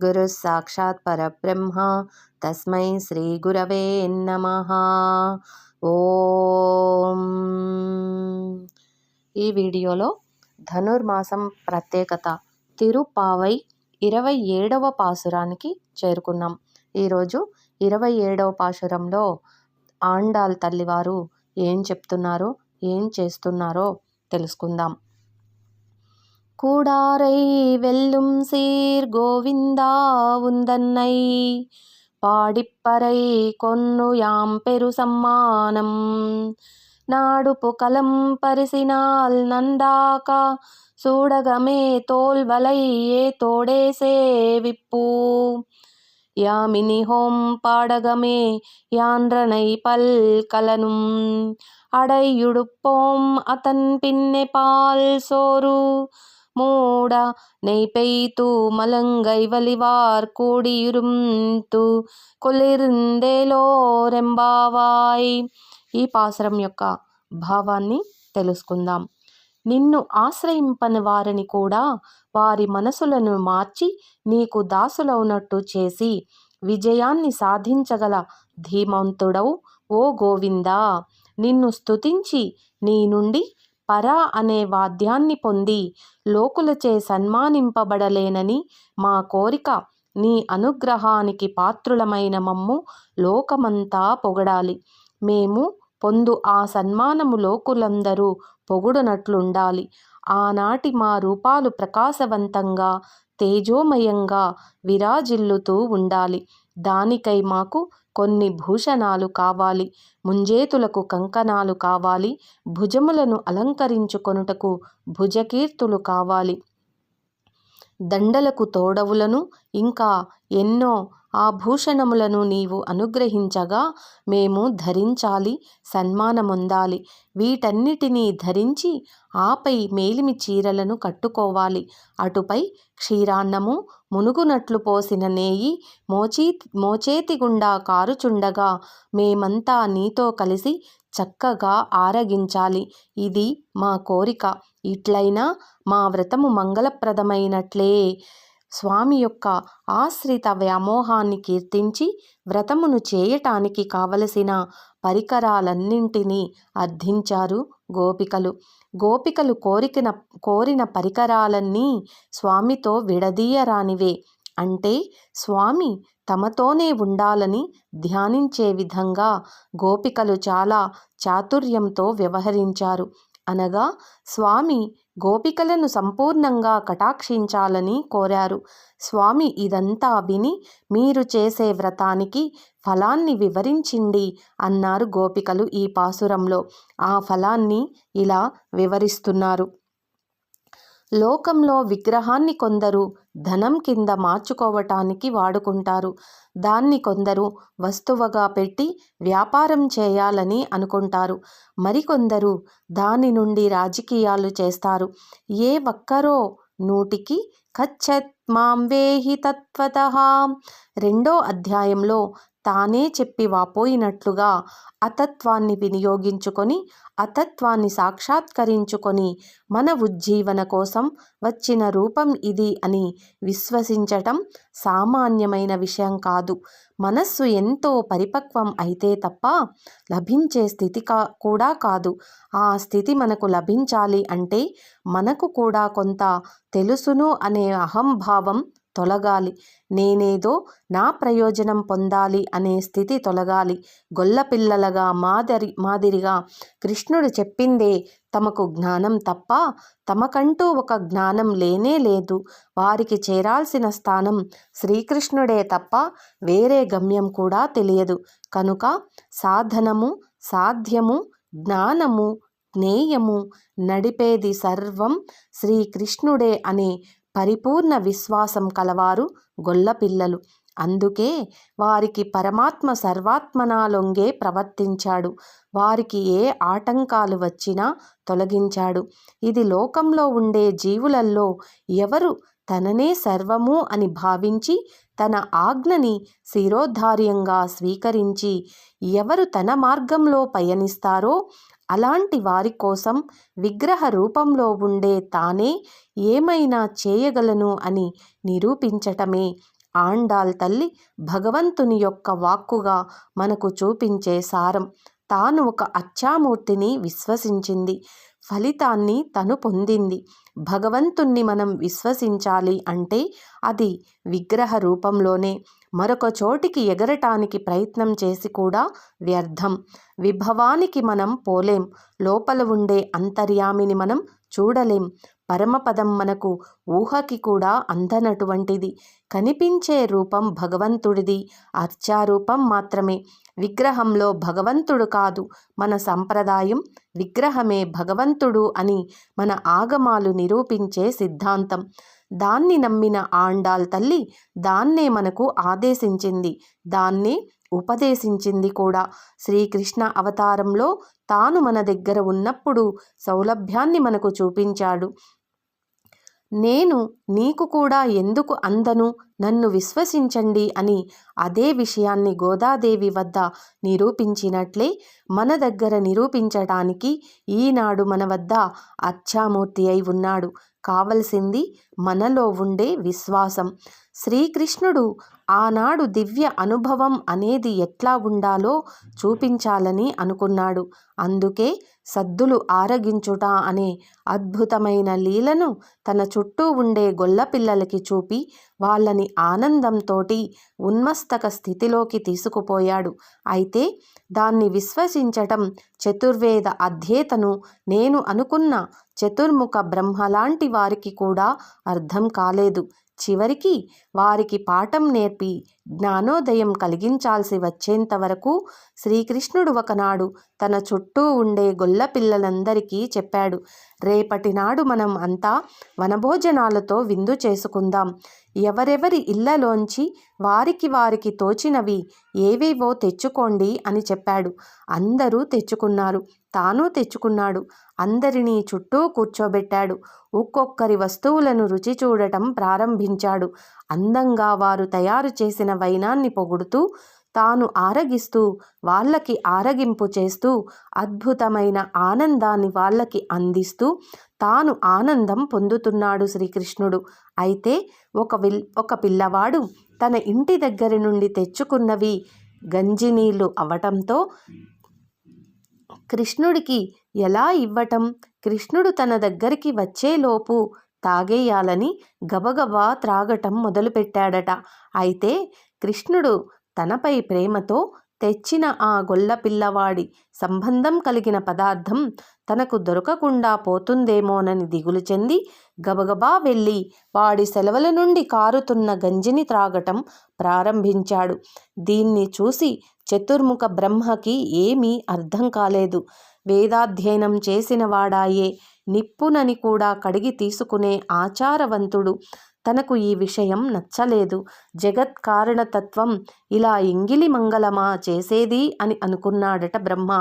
గురుः సాక్షాత్ పరబ్రహ్మ తస్మై శ్రీ గురవే నమః ఓం ఈ వీడియోలో ధనుర్మాసం ప్రత్యేకత తిరుపావై ఇరవై ఏడవ పాసురానికి చేరుకున్నాం. ఈరోజు ఇరవై ఏడవ పాసురంలో ఆండాల్ తల్లివారు ఏం చెప్తున్నారో ఏం చేస్తున్నారో తెలుసుకుందాం. கூடாரை வெல்லும் சீர் கோவிந்தா உந்தன்னை. பாடிப்பறை கொன்னுயாம் பெரு சம்மானம் நாடு புகலம் பரிசினால் நந்தாக்கா சூடகமே தோல் வலையே தோடே சேவிப்பூ. யாமினி ஹோம் பாடகமே யான்றனை பல் கலனும். அடையுடுப்போம் அதன் பின்னே பால் சோறு. மூட நெய்பெய்து மலங்கை வலிவார் కూడియురుంతు కొలిరిందేలోరెంబావాయ్ ఈ పాసరం యొక్క భావాన్ని తెలుసుకుందాం నిన్ను ఆశ్రయింపని వారిని కూడా వారి మనసులను మార్చి నీకు దాసులవునట్టు చేసి విజయాన్ని సాధించగల ధీమంతుడవు ఓ గోవిందా నిన్ను స్తుతించి నీ నుండి పరా అనే వాద్యాన్ని పొంది లోకులచే సన్మానింపబడలేనని మా కోరిక. నీ అనుగ్రహానికి పాత్రులమైన మమ్ము లోకమంతా పొగడాలి. మేము పొందు ఆ సన్మానము లోకులందరూ పొగుడునట్లుండాలి. ఆనాటి మా రూపాలు ప్రకాశవంతంగా తేజోమయంగా విరాజిల్లుతూ ఉండాలి. దానికై మాకు కొన్ని భూషణాలు కావాలి. ముంజేతులకు కంకణాలు కావాలి. భుజములను అలంకరించుకొనుటకు భుజకీర్తులు కావాలి. దండలకు తోడవులను ఇంకా ఎన్నో ఆభూషణములను నీవు అనుగ్రహించగా మేము ధరించాలి సన్మానమొందాలి. వీటన్నిటినీ ధరించి ఆపై మేలిమి చీరలను కట్టుకోవాలి. అటుపై క్షీరాన్నము మునుగునట్లు పోసిన నేయి మోచీ మోచేతి గుండా కారుచుండగా మేమంతా నీతో కలిసి చక్కగా ఆరగించాలి. ఇది మా కోరిక. ఇట్లయినా మా వ్రతము మంగళప్రదమైనట్లే. స్వామి యొక్క ఆశ్రిత వ్యామోహాన్ని కీర్తించి వ్రతమును చేయటానికి కావలసిన పరికరాలన్నింటినీ అర్థించారు గోపికలు. గోపికలు కోరికిన కోరిన పరికరాలన్నీ స్వామితో విడదీయరానివే. అంటే స్వామి తమతోనే ఉండాలని ధ్యానించే విధంగా గోపికలు చాలా చాతుర్యంతో వ్యవహరించారు. అనగా స్వామి గోపికలను సంపూర్ణంగా కటాక్షించాలని కోరారు. స్వామి ఇదంతా విని మీరు చేసే వ్రతానికి ఫలాన్ని వివరించిండి అన్నారు గోపికలు ఈ పాసురంలో. ఆ ఫలాన్ని ఇలా వివరిస్తున్నారు. లోకంలో విగ్రహాన్ని కొందరు ధనం కింద మార్చుకోవటానికి వాడుకుంటారు. దాన్ని కొందరు వస్తువుగా పెట్టి వ్యాపారం చేయాలని అనుకుంటారు. మరికొందరు దాని నుండి రాజకీయాలు చేస్తారు. ఏ ఒక్కరో నూటికి కచ్చత్ మాం వేహి తత్వత రెండో అధ్యాయంలో తానే చెప్పి వాపోయినట్లుగా అతత్వాన్ని వినియోగించుకొని అతత్వాన్ని సాక్షాత్కరించుకొని మన ఉజ్జీవన కోసం వచ్చిన రూపం ఇది అని విశ్వసించటం సామాన్యమైన విషయం కాదు. మనస్సు ఎంతో పరిపక్వం అయితే తప్ప లభించే స్థితి కా కూడా కాదు. ఆ స్థితి మనకు లభించాలి అంటే మనకు కూడా కొంత తెలుసును అనే అహంభావం తొలగాలి. నేనేదో నా ప్రయోజనం పొందాలి అనే స్థితి తొలగాలి. గొల్లపిల్లలగా మాదిరి మాదిరిగా కృష్ణుడు చెప్పిందే తమకు జ్ఞానం తప్ప తమకంటూ ఒక జ్ఞానం లేనే లేదు. వారికి చేరాల్సిన స్థానం శ్రీకృష్ణుడే తప్ప వేరే గమ్యం కూడా తెలియదు. కనుక సాధనము సాధ్యము జ్ఞానము జ్ఞేయము నడిపేది సర్వం శ్రీకృష్ణుడే అనే పరిపూర్ణ విశ్వాసం కలవారు గొల్లపిల్లలు అందుకే వారికి పరమాత్మ సర్వాత్మనాలొంగే ప్రవర్తించాడు. వారికి ఏ ఆటంకాలు వచ్చినా తొలగించాడు. ఇది లోకంలో ఉండే జీవులల్లో ఎవరు తననే సర్వము అని భావించి తన ఆజ్ఞని శిరోధార్యంగా స్వీకరించి ఎవరు తన మార్గంలో పయనిస్తారో అలాంటి వారి కోసం విగ్రహ రూపంలో ఉండే తానే ఏమైనా చేయగలను అని నిరూపించటమే ఆండాల్ తల్లి భగవంతుని యొక్క వాక్కుగా మనకు చూపించే సారం. తాను ఒక అచ్చామూర్తిని విశ్వసించింది. ఫలితాన్ని తను పొందింది. భగవంతుణ్ణి మనం విశ్వసించాలి అంటే అది విగ్రహ రూపంలోనే. మరొక చోటికి ఎగరటానికి ప్రయత్నం చేసి కూడా వ్యర్థం. విభవానికి మనం పోలేం. లోపల ఉండే అంతర్యామిని మనం చూడలేం. పరమపదం మనకు ఊహకి కూడా అందనటువంటిది. కనిపించే రూపం భగవంతుడిది. అర్చారూపం మాత్రమే. విగ్రహంలో భగవంతుడు కాదు. మన సంప్రదాయం విగ్రహమే భగవంతుడు అని మన ఆగమాలు నిరూపించే సిద్ధాంతం. దాన్ని నమ్మిన ఆండాల్ తల్లి దాన్నే మనకు ఆదేశించింది. దాన్నే ఉపదేశించింది కూడా. శ్రీకృష్ణ అవతారంలో తాను మన దగ్గర ఉన్నప్పుడు సౌలభ్యాన్ని మనకు చూపించాడు. నేను నీకు కూడా ఎందుకు అందను? నన్ను విశ్వసించండి అని అదే విషయాన్ని గోదాదేవి వద్ద నిరూపించినట్లే మన దగ్గర నిరూపించటానికి ఈనాడు మన వద్ద అచ్చామూర్తి అయి ఉన్నాడు. కావలసింది మనలో ఉండే విశ్వాసం. శ్రీకృష్ణుడు ఆనాడు దివ్య అనుభవం అనేది ఎట్లా ఉండాలో చూపించాలని అనుకున్నాడు. అందుకే సద్దులు ఆరగించుట అనే అద్భుతమైన లీలను తన చుట్టూ ఉండే గొల్లపిల్లలకి చూపి వాళ్ళని ఆనందంతోటి ఉన్మస్తక స్థితిలోకి తీసుకుపోయాడు. అయితే దాన్ని విశ్వసించటం చతుర్వేద అధ్యేతను నేను అనుకున్న చతుర్ముఖ బ్రహ్మలాంటి వారికి కూడా అర్థం కాలేదు. చివరికి వారికి పాఠం నేర్పి జ్ఞానోదయం కలిగించాల్సి వచ్చేంత వరకు శ్రీకృష్ణుడు ఒకనాడు తన చుట్టూ ఉండే గొల్ల పిల్లలందరికీ చెప్పాడు రేపటి నాడు మనం అంతా వనభోజనాలతో విందు చేసుకుందాం. ఎవరెవరి ఇళ్ళలోంచి వారికి వారికి తోచినవి ఏవేవో తెచ్చుకోండి అని చెప్పాడు. అందరూ తెచ్చుకున్నారు. తాను తెచ్చుకున్నాడు. అందరినీ చుట్టూ కూర్చోబెట్టాడు. ఒక్కొక్కరి వస్తువులను రుచి చూడటం ప్రారంభించాడు. అందంగా వారు తయారు చేసిన వైనాన్ని పొగుడుతూ తాను ఆరగిస్తూ వాళ్ళకి ఆరగింపు చేస్తూ అద్భుతమైన ఆనందాన్ని వాళ్ళకి అందిస్తూ తాను ఆనందం పొందుతున్నాడు శ్రీకృష్ణుడు. అయితే ఒక విల్ ఒక పిల్లవాడు తన ఇంటి దగ్గర నుండి తెచ్చుకున్నవి గంజినీళ్ళు అవటంతో కృష్ణుడికి ఎలా ఇవ్వటం? కృష్ణుడు తన దగ్గరికి వచ్చేలోపు తాగేయాలని గబగబా త్రాగటం మొదలుపెట్టాడట. అయితే కృష్ణుడు తనపై ప్రేమతో తెచ్చిన ఆ గొల్ల పిల్లవాడి సంబంధం కలిగిన పదార్థం తనకు దొరకకుండా పోతుందేమోనని దిగులు చెంది గబగబా వెళ్ళి వాడి సెలవుల నుండి కారుతున్న గంజిని త్రాగటం ప్రారంభించాడు. దీన్ని చూసి చతుర్ముఖ బ్రహ్మకి ఏమీ అర్థం కాలేదు. వేదాధ్యయనం చేసినవాడాయే నిప్పునని కూడా కడిగి తీసుకునే ఆచారవంతుడు. తనకు ఈ విషయం నచ్చలేదు. జగత్ కారణతత్వం ఇలా ఇంగిలి మంగళమా చేసేది అని అనుకున్నాడట బ్రహ్మ.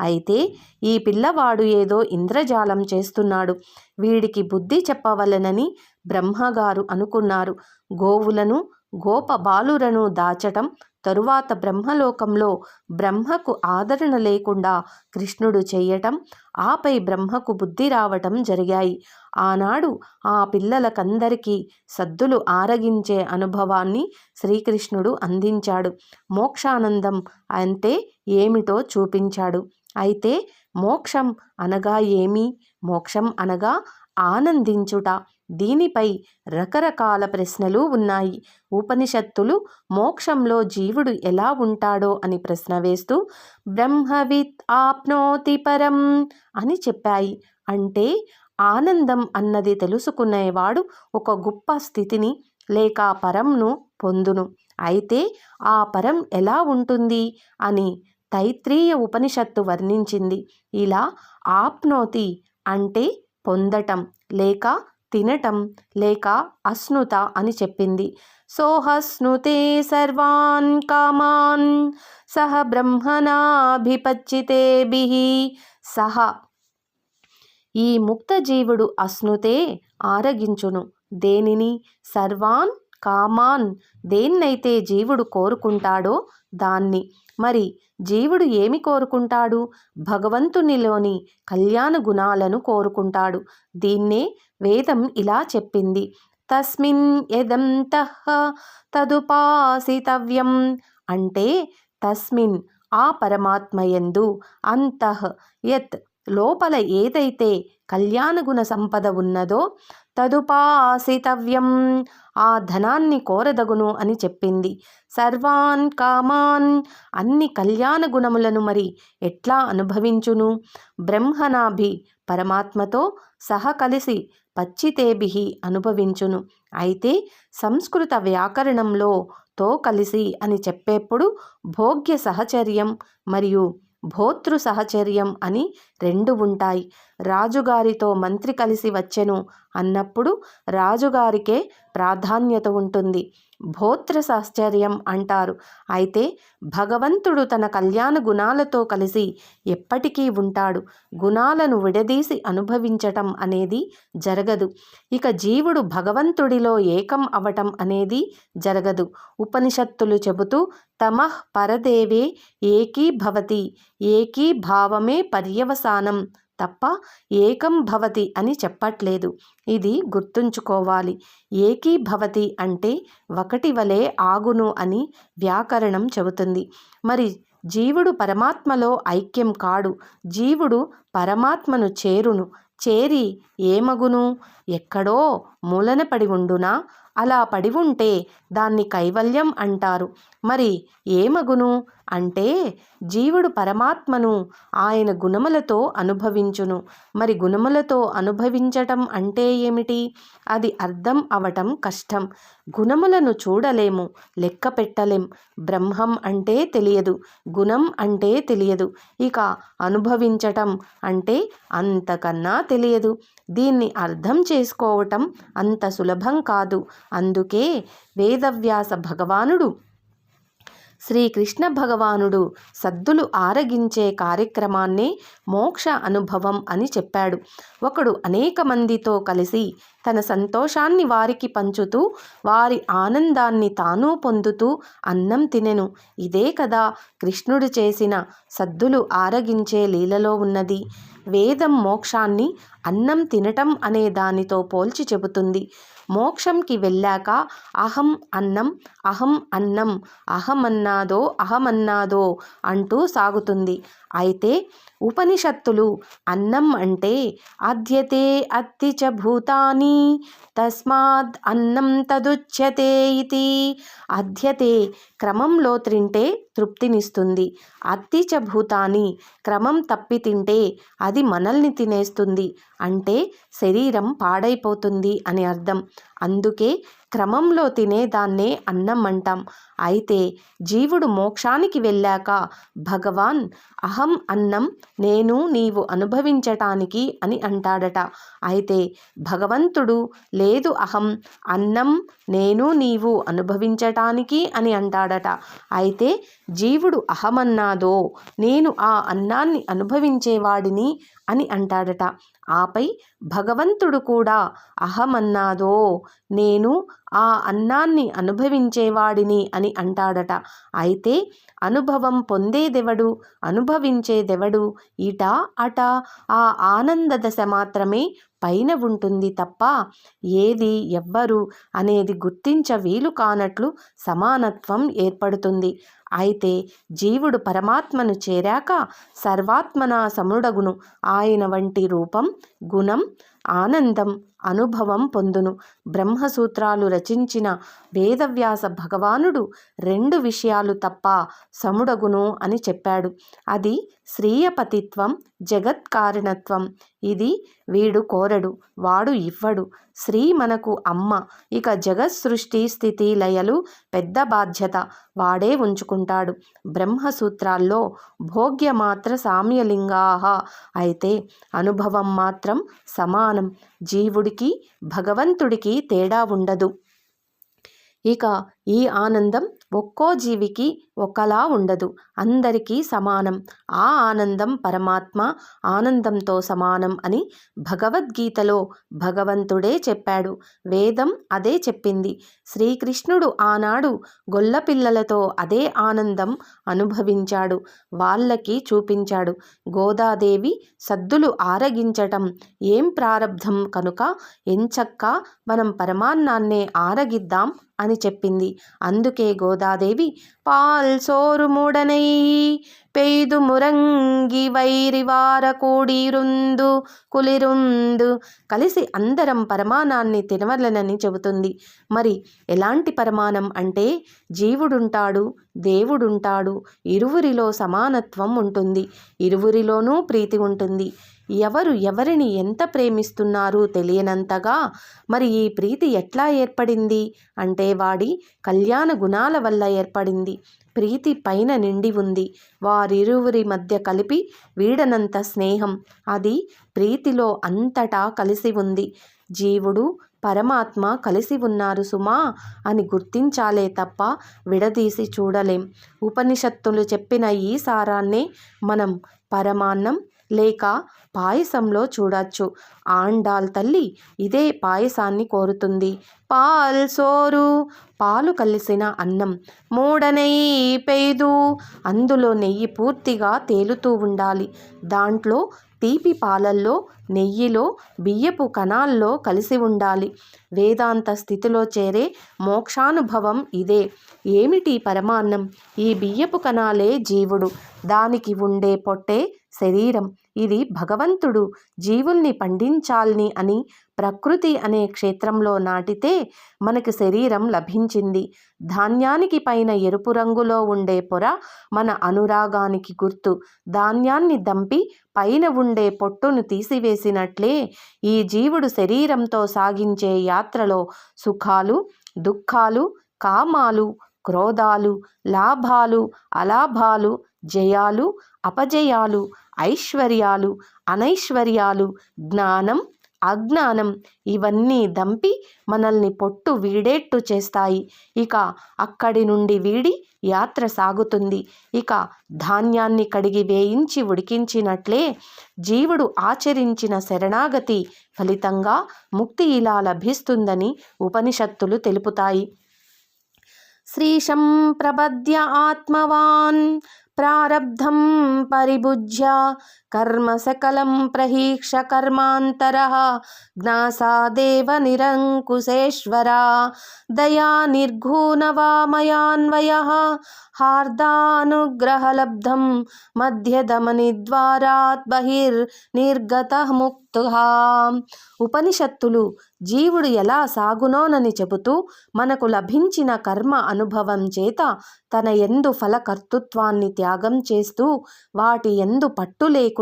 అయితే ఈ పిల్లవాడు ఏదో ఇంద్రజాలం చేస్తున్నాడు. వీడికి బుద్ధి చెప్పవలనని బ్రహ్మగారు అనుకున్నారు. గోవులను గోప బాలురను దాచటం తరువాత బ్రహ్మలోకంలో బ్రహ్మకు ఆదరణ లేకుండా కృష్ణుడు చేయటం ఆపై బ్రహ్మకు బుద్ధి రావటం జరిగాయి. ఆనాడు ఆ పిల్లలకందరికీ సద్దులు ఆరగించే అనుభవాన్ని శ్రీకృష్ణుడు అందించాడు. మోక్షానందం అంటే ఏమిటో చూపించాడు. అయితే మోక్షం అనగా ఏమి? మోక్షం అనగా ఆనందించుట. దీనిపై రకరకాల ప్రశ్నలు ఉన్నాయి. ఉపనిషత్తులు మోక్షంలో జీవుడు ఎలా ఉంటాడో అని ప్రశ్న వేస్తూ బ్రహ్మవిత్ ఆప్నోతి పరం అని చెప్పాయి. అంటే ఆనందం అన్నది తెలుసుకునేవాడు ఒక గొప్ప స్థితిని లేక పరంను పొందును. అయితే ఆ పరం ఎలా ఉంటుంది అని తైత్రీయ ఉపనిషత్తు వర్ణించింది. ఇలా ఆప్నోతి అంటే పొందటం లేక తినటం లేక అశ్నుత అని చెప్పింది. సోహస్నుతే సర్వాన్ కామాన్ సహ బ్రహ్మణాభిపచ్చితేభి. సహ. ఈ ముక్తజీవుడు అశ్నుతే ఆరగించును. దేనిని? సర్వాన్ కామాన్. దేన్నైతే జీవుడు కోరుకుంటాడో దాన్ని. మరి జీవుడు ఏమి కోరుకుంటాడు? భగవంతునిలోని కళ్యాణ గుణాలను కోరుకుంటాడు. దీన్నే వేదం ఇలా చెప్పింది. తస్మిన్ యదంతః తదుపాసితవ్యం. అంటే తస్మిన్ ఆ పరమాత్మయందు అంతః యత్ లోపల ఏదైతే కళ్యాణగుణ సంపద ఉన్నదో తదుపాసితవ్యం. ఆ ధనాన్ని కోరదగును అని చెప్పింది. సర్వాన్ కామాన్ అన్ని కళ్యాణ గుణములను మరి ఎట్లా అనుభవించును? బ్రహ్మనాభి పరమాత్మతో సహ కలిసి పచ్చితేభి అనుభవించును. అయితే సంస్కృత వ్యాకరణంలో తో కలిసి అని చెప్పేప్పుడు భోగ్య సహచర్యం మరియు భోతృ సహచర్యం అని రెండు ఉంటాయి. రాజుగారితో మంత్రి కలిసి వచ్చెను అన్నప్పుడు రాజుగారికే ప్రాధాన్యత ఉంటుంది. భోత్ర సాశ్చర్యం అంటారు. అయితే భగవంతుడు తన కళ్యాణ గుణాలతో కలిసి ఎప్పటికీ ఉంటాడు. గుణాలను విడదీసి అనుభవించటం అనేది జరగదు. ఇక జీవుడు భగవంతుడిలో ఏకం అవటం అనేది జరగదు. ఉపనిషత్తులు చెబుతూ తమః పరదేవే ఏకీభవతి ఏకీభావమే ఏకీ భావమే పర్యవసానం తప్ప ఏకం భవతి అని చెప్పట్లేదు. ఇది గుర్తుంచుకోవాలి. ఏకీభవతి అంటే ఒకటి వలె ఆగును అని వ్యాకరణం చెబుతుంది. మరి జీవుడు పరమాత్మలో ఐక్యం కాడు. జీవుడు పరమాత్మను చేరును. చేరి ఏమగును? ఎక్కడో మూలన పడి ఉండునా? అలా పడి ఉంటే దాన్ని కైవల్యం అంటారు. మరి ఏమగును? అంటే జీవుడు పరమాత్మను ఆయన గుణములతో అనుభవించును. మరి గుణములతో అనుభవించటం అంటే ఏమిటి? అది అర్థం అవటం కష్టం. గుణములను చూడలేము లెక్క పెట్టలేం. బ్రహ్మం అంటే తెలియదు గుణం అంటే తెలియదు. ఇక అనుభవించటం అంటే అంతకన్నా తెలియదు. దీన్ని అర్థం చేసుకోవటం అంత సులభం కాదు. అందుకే వేదవ్యాస భగవానుడు శ్రీకృష్ణ భగవానుడు సద్దులు ఆరగించే కార్యక్రమాన్నే మోక్ష అనుభవం అని చెప్పాడు. ఒకడు అనేక మందితో కలిసి తన సంతోషాన్ని వారికి పంచుతూ వారి ఆనందాన్ని తాను పొందుతూ అన్నం తినెను. ఇదే కదా కృష్ణుడు చేసిన సద్దులు ఆరగించే లీలలో ఉన్నది. వేదం మోక్షాన్ని అన్నం తినటం అనే దానితో పోల్చి చెబుతుంది. మోక్షంకి వెళ్ళాక అహం అన్నం అహం అన్నం అహమన్నాదో అహమన్నాదో అంటూ సాగుతుంది. అయితే ఉపనిషత్తులు అన్నం అంటే అద్యతే అత్తి చ భూతాని తస్మాత్ అన్నం తదుచ్యతే ఇది. అద్యతే క్రమంలో తింటే తృప్తినిస్తుంది. అత్తి చ భూతాని క్రమం తప్పి తింటే అది మనల్ని తినేస్తుంది. అంటే శరీరం పాడైపోతుంది అని అర్థం. అందుకే క్రమంలో తినేదాన్నే అన్నం అంటాం అయితే జీవుడు మోక్షానికి వెళ్ళాక భగవాన్ అహం అన్నం నేను నీవు అనుభవించటానికి అని అంటాడట. అయితే భగవంతుడు లేదు అహం అన్నం నేను నీవు అనుభవించటానికి అని అంటాడట. అయితే జీవుడు అహమన్నాదో నేను ఆ అన్నాన్ని అనుభవించేవాడిని అని అంటాడట. ఆపై భగవంతుడు కూడా అహమన్నాదో నేను ఆ అన్నాన్ని అనుభవించేవాడిని అని అంటాడట. అయితే అనుభవం పొందేదెవడు? అనుభవించేదెవడు? ఇట అట? ఆ ఆనంద దశ మాత్రమే పైన ఉంటుంది తప్ప ఏది ఎవ్వరు అనేది గుర్తించ వీలు కానట్లు సమానత్వం ఏర్పడుతుంది. అయితే జీవుడు పరమాత్మను చేరాక సర్వాత్మన సముడగును. ఆయన వంటి రూపం గుణం ఆనందం అనుభవం పొందును. బ్రహ్మసూత్రాలు రచించిన వేదవ్యాస భగవానుడు రెండు విషయాలు తప్ప సముడగును అని చెప్పాడు. అది శ్రీయపతిత్వం జగత్కారణత్వం. ఇది వీడు కోరడు వాడు ఇవ్వడు. శ్రీ మనకు అమ్మ. ఇక జగత్ సృష్టి స్థితి లయలు పెద్ద బాధ్యత. వాడే ఉంచుకుంటాడు. బ్రహ్మసూత్రాల్లో భోగ్య మాత్ర సామ్యలింగాహ. అయితే అనుభవం మాత్రం సమానం. జీవుడి దేవుడికి భగవంతుడికి తేడా ఉండదు. ఇక ఈ ఆనందం ఒక్కో జీవికి ఒకలా ఉండదు. అందరికీ సమానం. ఆ ఆనందం పరమాత్మ ఆనందంతో సమానం అని భగవద్గీతలో భగవంతుడే చెప్పాడు. వేదం అదే చెప్పింది. శ్రీకృష్ణుడు ఆనాడు గొల్లపిల్లలతో అదే ఆనందం అనుభవించాడు. వాళ్ళకి చూపించాడు. గోదాదేవి సద్దులు ఆరగించటం ఏం ప్రారబ్ధం కనుక ఎంచక్క మనం పరమాన్నాన్నే ఆరగిద్దాం అని చెప్పింది. అందుకే గోదాదేవి పాల్ సోరు మూడనై. పెయ్దు మురంగి వైరివార కూడిరుందు కులిరుందు. కలిసి అందరం పరమాణాన్ని తినవలనని చెబుతుంది. మరి ఎలాంటి పరమాణం అంటే జీవుడుంటాడు దేవుడుంటాడు. ఇరువురిలో సమానత్వం ఉంటుంది. ఇరువురిలోనూ ప్రీతి ఉంటుంది. ఎవరు ఎవరిని ఎంత ప్రేమిస్తున్నారు తెలియనంతగా మరి ఈ ప్రీతి ఎట్లా ఏర్పడింది? అంటే వాడి కళ్యాణ గుణాల వల్ల ఏర్పడింది. ప్రీతి పైన నిండి ఉంది. వారిరువురి మధ్య కలిపి వీడనంత స్నేహం. అది ప్రీతిలో అంతటా కలిసి ఉంది. జీవుడు పరమాత్మ కలిసి ఉన్నారు సుమా! అని గుర్తించాలే తప్ప విడదీసి చూడలేం. ఉపనిషత్తులు చెప్పిన ఈ సారాన్నే మనం పరమాన్నం లేక పాయసంలో చూడొచ్చు. ఆండాల్ తల్లి ఇదే పాయసాన్ని కోరుతుంది. పాల్ సోరు. పాలు కలిసిన అన్నం మూడనెయ్యి పెయ్దు. అందులో నెయ్యి పూర్తిగా తేలుతూ ఉండాలి. దాంట్లో తీపి పాలల్లో నెయ్యిలో బియ్యపు కణాల్లో కలిసి ఉండాలి. వేదాంత స్థితిలో చేరే మోక్షానుభవం ఇదే. ఏమిటి పరమాన్నం? ఈ బియ్యపు కణాలే జీవుడు. దానికి ఉండే పొట్టే శరీరం. ఇది భగవంతుడు జీవుల్ని పండించాలని అని ప్రకృతి అనే క్షేత్రంలో నాటితే మనకి శరీరం లభించింది. ధాన్యానికి పైన ఎరుపు రంగులో ఉండే పొర మన అనురాగానికి గుర్తు. ధాన్యాన్ని దంపి పైన ఉండే పొట్టును తీసివేసినట్లే ఈ జీవుడు శరీరంతో సాగించే యాత్రలో సుఖాలు దుఃఖాలు కామాలు క్రోధాలు లాభాలు అలాభాలు జయాలు అపజయాలు ఐశ్వర్యాలు అనైశ్వర్యాలు జ్ఞానం అజ్ఞానం ఇవన్నీ దంపి మనల్ని పొట్టు వీడేట్టు చేస్తాయి. ఇక అక్కడి నుండి వీడి యాత్ర సాగుతుంది. ఇక ధాన్యాన్ని కడిగి వేయించి ఉడికించినట్లే జీవుడు ఆచరించిన శరణాగతి ఫలితంగా ముక్తి ఇలా లభిస్తుందని ఉపనిషత్తులు తెలుపుతాయి. శ్రీశం ప్రబద్య ఆత్మవాన్ ప్రారబ్ధం పరిభుజ్య కర్మ సకలం ప్రహీక్ష కర్మాంతర జ్ఞాసాదేవ నిరంకుశేశ్వర దయా నిర్ఘూనవామయాన్వయ హార్దానుగ్రహలబ్ధం మధ్యధమనిద్వారాత్ బహిర్ నిర్గత ముక్తుహా ఉపనిషత్తులు జీవుడు ఎలా సాగునోనని చెబుతూ మనకు లభించిన కర్మ అనుభవం చేత తన ఎందు ఫలకర్తృత్వాన్ని త్యాగం చేస్తూ వాటి ఎందు పట్టు లేకుండా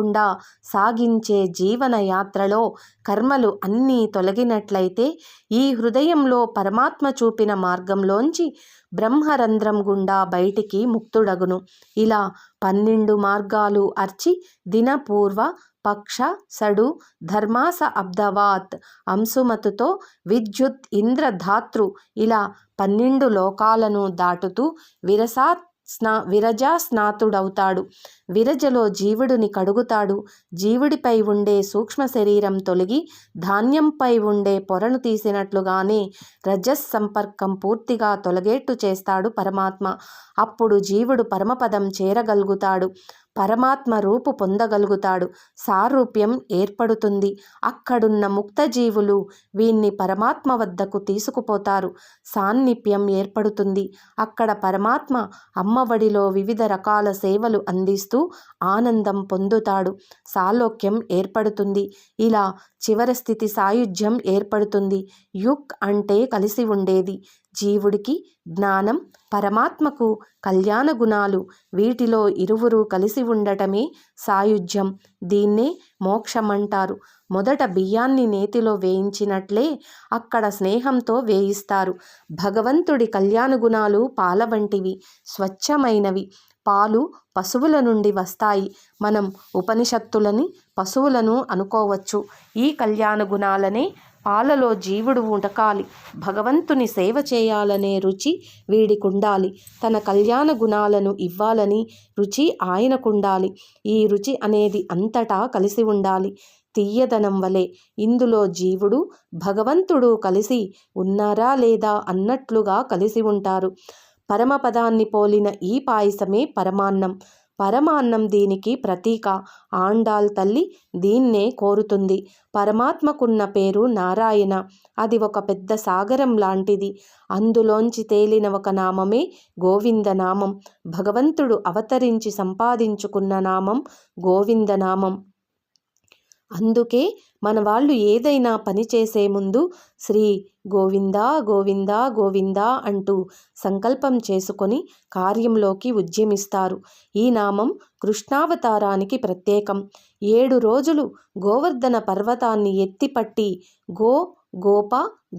సాగించే జీవన యాత్రలో కర్మలు అన్నీ తొలగినట్లయితే ఈ హృదయంలో పరమాత్మ చూపిన మార్గంలోంచి బ్రహ్మరంధ్రం గుండా బయటికి ముక్తుడగును. ఇలా పన్నెండు మార్గాలు అర్చి దినపూర్వ పక్ష సడు ధర్మాస అబ్దవాత్ అంశుమతుతో విద్యుత్ ఇంద్రధాతృ ఇలా పన్నెండు లోకాలను దాటుతూ విరసాత్ స్నా విరజా స్నాతుడవుతాడు విరజలో జీవుడిని కడుగుతాడు. జీవుడిపై ఉండే సూక్ష్మ శరీరం తొలగి ధాన్యంపై ఉండే పొరను తీసినట్లుగానే రజస్ సంపర్కం పూర్తిగా తొలగేట్టు చేస్తాడు పరమాత్మ. అప్పుడు జీవుడు పరమపదం చేరగలుగుతాడు. పరమాత్మ రూపు పొందగలుగుతాడు. సారూప్యం ఏర్పడుతుంది. అక్కడున్న ముక్తజీవులు వీన్ని పరమాత్మ వద్దకు తీసుకుపోతారు. సాన్నిప్యం ఏర్పడుతుంది. అక్కడ పరమాత్మ అమ్మఒడిలో వివిధ రకాల సేవలు అందిస్తూ ఆనందం పొందుతాడు. సాలోక్యం ఏర్పడుతుంది. ఇలా చివరి స్థితి సాయుధ్యం ఏర్పడుతుంది. యుక్ అంటే కలిసి ఉండేది. జీవుడికి జ్ఞానం పరమాత్మకు కళ్యాణ గుణాలు వీటిలో ఇరువురు కలిసి ఉండటమే సాయుధ్యం. దీన్నే మోక్షమంటారు. మొదట బియ్యాన్ని నేతిలో వేయించినట్లే అక్కడ స్నేహంతో వేయిస్తారు. భగవంతుడి కళ్యాణ గుణాలు పాల వంటివి స్వచ్ఛమైనవి. పాలు పశువుల నుండి వస్తాయి. మనం ఉపనిషత్తులని పశువులను అనుకోవచ్చు. ఈ కళ్యాణ గుణాలనే పాలలో జీవుడు ఉడకాలి. భగవంతుని సేవ చేయాలనే రుచి వీడికుండాలి. తన కళ్యాణ గుణాలను ఇవ్వాలని రుచి ఆయనకుండాలి. ఈ రుచి అనేది అంతటా కలిసి ఉండాలి. తీయదనం వలె ఇందులో జీవుడు భగవంతుడు కలిసి ఉన్నారా లేదా అన్నట్లుగా కలిసి ఉంటారు. పరమపదాన్ని పోలిన ఈ పాయసమే పరమాన్నం. పరమాన్నం దీనికి ప్రతీక. ఆండాల్ తల్లి దీన్నే కోరుతుంది. పరమాత్మకున్న పేరు నారాయణ. అది ఒక పెద్ద సాగరం లాంటిది. అందులోంచి తేలిన ఒక నామమే గోవిందనామం భగవంతుడు అవతరించి సంపాదించుకున్న నామం గోవిందనామం అందుకే మన వాళ్ళు ఏదైనా పని చేసే ముందు శ్రీ గోవిందా గోవిందా గోవిందా అంటూ సంకల్పం చేసుకొని కార్యంలోకి ఉద్యమిస్తారు. ఈ నామం కృష్ణావతారానికి ప్రత్యేకం. ఏడు రోజులు గోవర్ధన పర్వతాన్ని ఎత్తిపట్టి గో గోప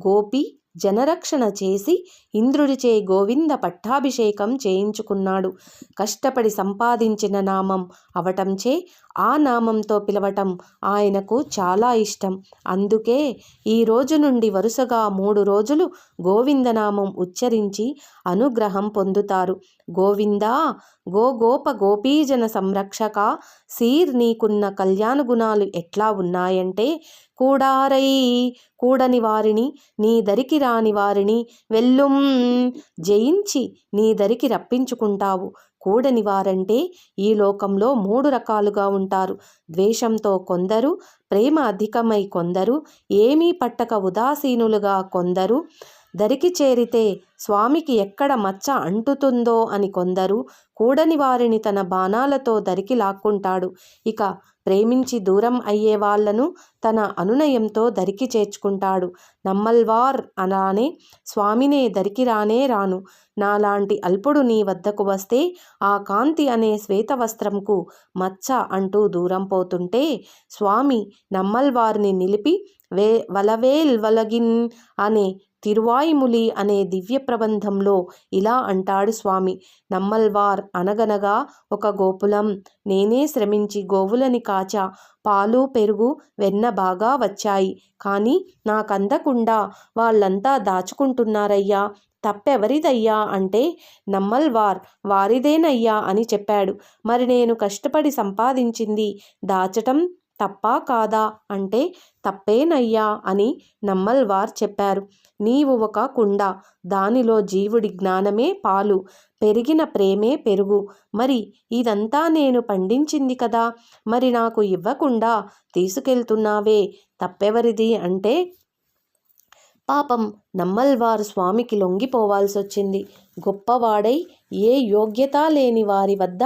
గోపి జనరక్షణ చేసి ఇంద్రుడిచే గోవింద పట్టాభిషేకం చేయించుకున్నాడు. కష్టపడి సంపాదించిన నామం అవటంచే ఆ నామంతో పిలవటం ఆయనకు చాలా ఇష్టం. అందుకే ఈ రోజు నుండి వరుసగా మూడు రోజులు గోవిందనామం ఉచ్చరించి అనుగ్రహం పొందుతారు. గోవిందా గో గోప గోపీజన సంరక్షక సీర్ నీకున్న కళ్యాణ గుణాలు ఎట్లా ఉన్నాయంటే కూడారై కూడని వారిని నీ దరికి రాని వారిని వెల్లుం జయించి నీ దరికి రప్పించుకుంటావు. కూడని వారంటే ఈ లోకంలో మూడు రకాలుగా ఉంటారు. ద్వేషంతో కొందరు ప్రేమ అధికమై కొందరు ఏమీ పట్టక ఉదాసీనులుగా కొందరు దరికి చేరితే స్వామికి ఎక్కడ మచ్చ అంటుతుందో అని కొందరు కూడని వారిని తన బాణాలతో దరికి లాక్కుంటాడు. ఇక ప్రేమించి దూరం అయ్యే వాళ్ళను తన అనునయంతో దరికి చేర్చుకుంటాడు. నమ్మల్వార్ అలానే స్వామినే దరికి రానే రాను. నాలాంటి అల్పుడు నీ వద్దకు వస్తే ఆ కాంతి అనే శ్వేత వస్త్రంకు మచ్చ అంటూ దూరం పోతుంటే స్వామి నమ్మల్వారిని నిలిపి వే వలవేల్ వలగిన్ అనే తిరువాయిములి అనే దివ్య ప్రబంధంలో ఇలా అంటాడు స్వామి. నమ్మల్వార్ అనగనగా ఒక గోపులం. నేనే శ్రమించి గోవులని కాచా. పాలు పెరుగు వెన్న బాగా వచ్చాయి. కానీ నాకందకుండా వాళ్ళంతా దాచుకుంటున్నారయ్యా. తప్పెవరిదయ్యా అంటే నమ్మల్వార్ వారిదేనయ్యా అని చెప్పాడు. మరి నేను కష్టపడి సంపాదించింది దాచటం తప్పా కాదా? అంటే తప్పేనయ్యా అని నమ్మల్వార్ చెప్పారు. నీవు ఒక కుండ దానిలో జీవుడి జ్ఞానమే పాలు పెరిగిన ప్రేమే పెరుగు. మరి ఇదంతా నేను పండించింది కదా? మరి నాకు ఇవ్వకుండా తీసుకెళ్తున్నావే తప్పెవరిది అంటే పాపం నమ్మల్వారు స్వామికి లొంగిపోవాల్సొచ్చింది. గొప్పవాడై ఏ యోగ్యత లేని వారి వద్ద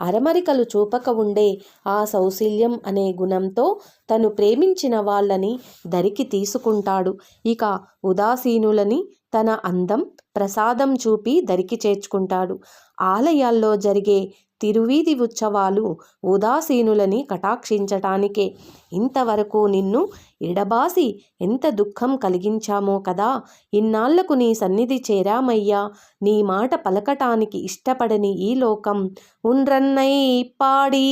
అరమరికలు చూపక ఉండే ఆ సౌశల్యం అనే గుణంతో తను ప్రేమించిన వాళ్ళని దరికి తీసుకుంటాడు. ఇక ఉదాసీనులని తన అందం ప్రసాదం చూపి దరికి చేర్చుకుంటాడు. ఆలయాల్లో జరిగే తిరువీధి ఉత్సవాలు ఉదాసీనులని కటాక్షించటానికే. ఇంతవరకు నిన్ను ఎడబాసి ఎంత దుఃఖం కలిగించామో కదా! ఇన్నాళ్ళకు నీ సన్నిధి చేరామయ్యా! నీ మాట పలకటానికి ఇష్టపడని ఈ లోకం. ఉండ్రన్నై పాడి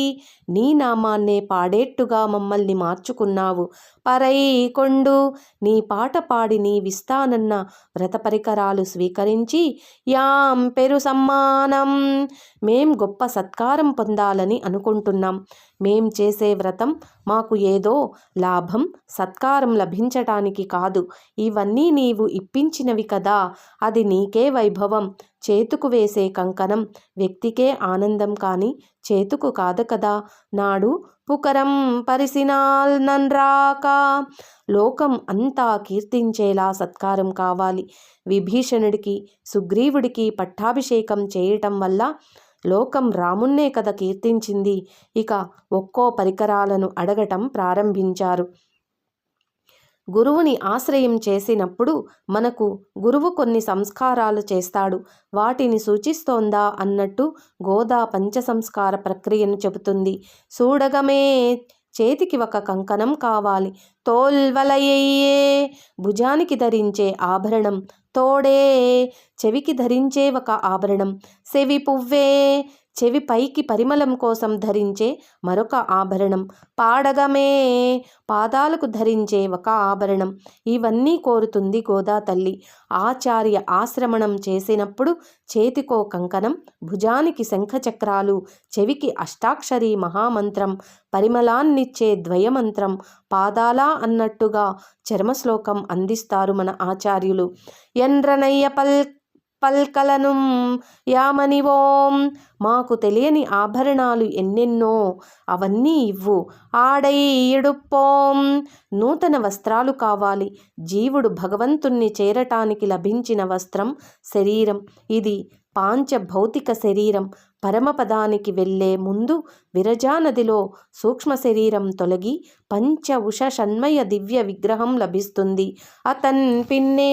నీ నామాన్నే పాడేట్టుగా మమ్మల్ని మార్చుకున్నావు. పరై కొండు నీ పాట పాడి నీ విస్తానన్న వ్రత పరికరాలు స్వీకరించి యాం పెరు సమ్మానం మేం గొప్ప సత్కారం పొందాలని అనుకుంటున్నాం. మేం చేసే వ్రతం మాకు ఏదో లాభం సత్కారం లభించటానికి కాదు. ఇవన్నీ నీవు ఇప్పించినవి కదా అది నీకే వైభవం. చేతుకు వేసే కంకణం వ్యక్తికే ఆనందం కానీ చేతుకు కాదు కదా. నాడు పుకరం పరిసినాల్ నన్రాక. లోకం అంతా కీర్తించేలా సత్కారం కావాలి. విభీషణుడికి సుగ్రీవుడికి పట్టాభిషేకం చేయటం వల్ల లోకం రామున్నే కదా కీర్తించింది. ఇక ఒక్కో పరికరాలను అడగటం ప్రారంభించారు. గురువుని ఆశ్రయం చేసినప్పుడు మనకు గురువు కొన్ని సంస్కారాలు చేస్తాడు. వాటిని సూచిస్తోందా అన్నట్టు గోదా పంచ సంస్కార ప్రక్రియను చెబుతుంది. చూడగమే చేతికి ఒక కంకణం కావాలి. తోల్వలయ్యే భుజానికి ధరించే ఆభరణం. తోడే చెవికి ధరించే ఒక ఆభరణం. సెవి పువ్వే చెవి పైకి పరిమళం కోసం ధరించే మరొక ఆభరణం. పాడగమే పాదాలకు ధరించే ఒక ఆభరణం. ఇవన్నీ కోరుతుంది గోదా తల్లి. ఆచార్య ఆశ్రమణం చేసినప్పుడు చేతికో కంకణం భుజానికి శంఖచక్రాలు చెవికి అష్టాక్షరి మహామంత్రం పరిమళాన్నిచ్చే ద్వయమంత్రం పాదాలా అన్నట్టుగా చర్మశ్లోకం అందిస్తారు మన ఆచార్యులు. ఎండ్రనయ్య పల్ పల్కలనుం యామని ఓం మాకు తెలియని ఆభరణాలు ఎన్నెన్నో అవన్నీ ఇవ్వు. ఆడై ఇడుప్పోం. నూతన వస్త్రాలు కావాలి. జీవుడు భగవంతుణ్ణి చేరటానికి లభించిన వస్త్రం శరీరం. ఇది పాంచ భౌతిక శరీరం. పరమపదానికి వెళ్ళే ముందు విరజానదిలో సూక్ష్మ శరీరం తొలగి పంచ ఉష షణ్మయ దివ్య విగ్రహం లభిస్తుంది. అతన్ పిన్నే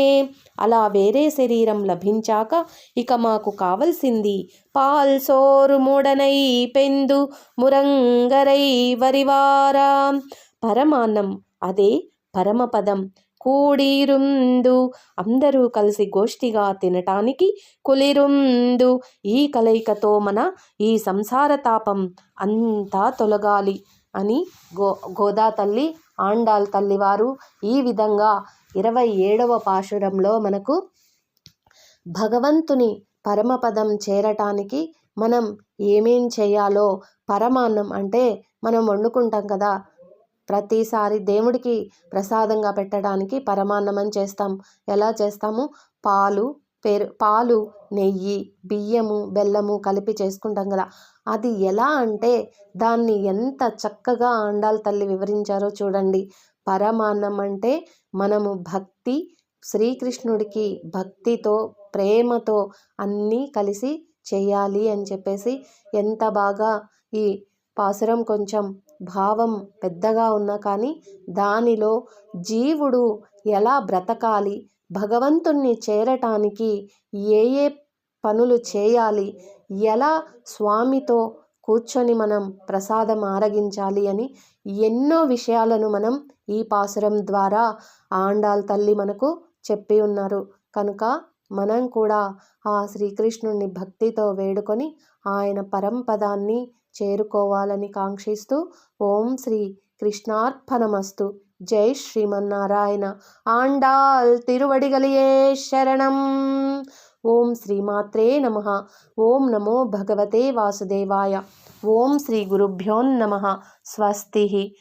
అలా వేరే శరీరం లభించాక ఇక మాకు కావలసింది పాల్సోరు మూడనై పెందు మురంగరై వరివారా. పరమాన్నం అదే పరమపదం. కూడిరుందు. అందరూ కలిసి గోష్ఠిగా తినటానికి కులిరుందు. ఈ కలయికతో మన ఈ సంసార తాపం అంతా తొలగాలి అని గో గోదా తల్లి ఆండాల్ తల్లివారు ఈ విధంగా ఇరవై ఏడవ పాశురంలో మనకు భగవంతుని పరమపదం చేరటానికి మనం ఏమేం చేయాలో పరమాన్నం అంటే మనం వండుకుంటాం కదా ప్రతిసారి దేవుడికి ప్రసాదంగా పెట్టడానికి పరమాన్నమం చేస్తాం. ఎలా చేస్తాము? పాలు పేరు పాలు నెయ్యి బియ్యము బెల్లము కలిపి చేసుకుంటాం కదా. అది ఎలా అంటే దాన్ని ఎంత చక్కగా ఆండాల్ తల్లి వివరించారో చూడండి. పరమాన్నం అంటే మనము భక్తి శ్రీకృష్ణుడికి భక్తితో ప్రేమతో అన్నీ కలిసి చేయాలి అని చెప్పేసి ఎంత బాగా ఈ పాసురం కొంచెం భావం పెద్దగా ఉన్నా కానీ దానిలో జీవుడు ఎలా బ్రతకాలి భగవంతుణ్ణి చేరటానికి ఏ ఏ పనులు చేయాలి ఎలా స్వామితో కూర్చొని మనం ప్రసాదం ఆరగించాలి అని ఎన్నో విషయాలను మనం ఈ పాసురం ద్వారా ఆండాల్ తల్లి మనకు చెప్పి ఉన్నారు. కనుక మనం కూడా ఆ శ్రీకృష్ణుని భక్తితో వేడుకొని ఆయన పరంపదాన్ని చేరుకోవాలని కాంక్షిస్తూ ఓం శ్రీ కృష్ణార్పణమస్తు. జై శ్రీమన్నారాయణ. ఆండాల్ తిరువడిగలియే శరణం. ఓం శ్రీమాత్రే నమ. ఓం నమో భగవతే వాసుదేవాయ. ఓం శ్రీ గురుభ్యోన్నమ స్వస్తి.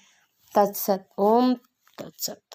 తత్సత్. ఓం తత్సత్.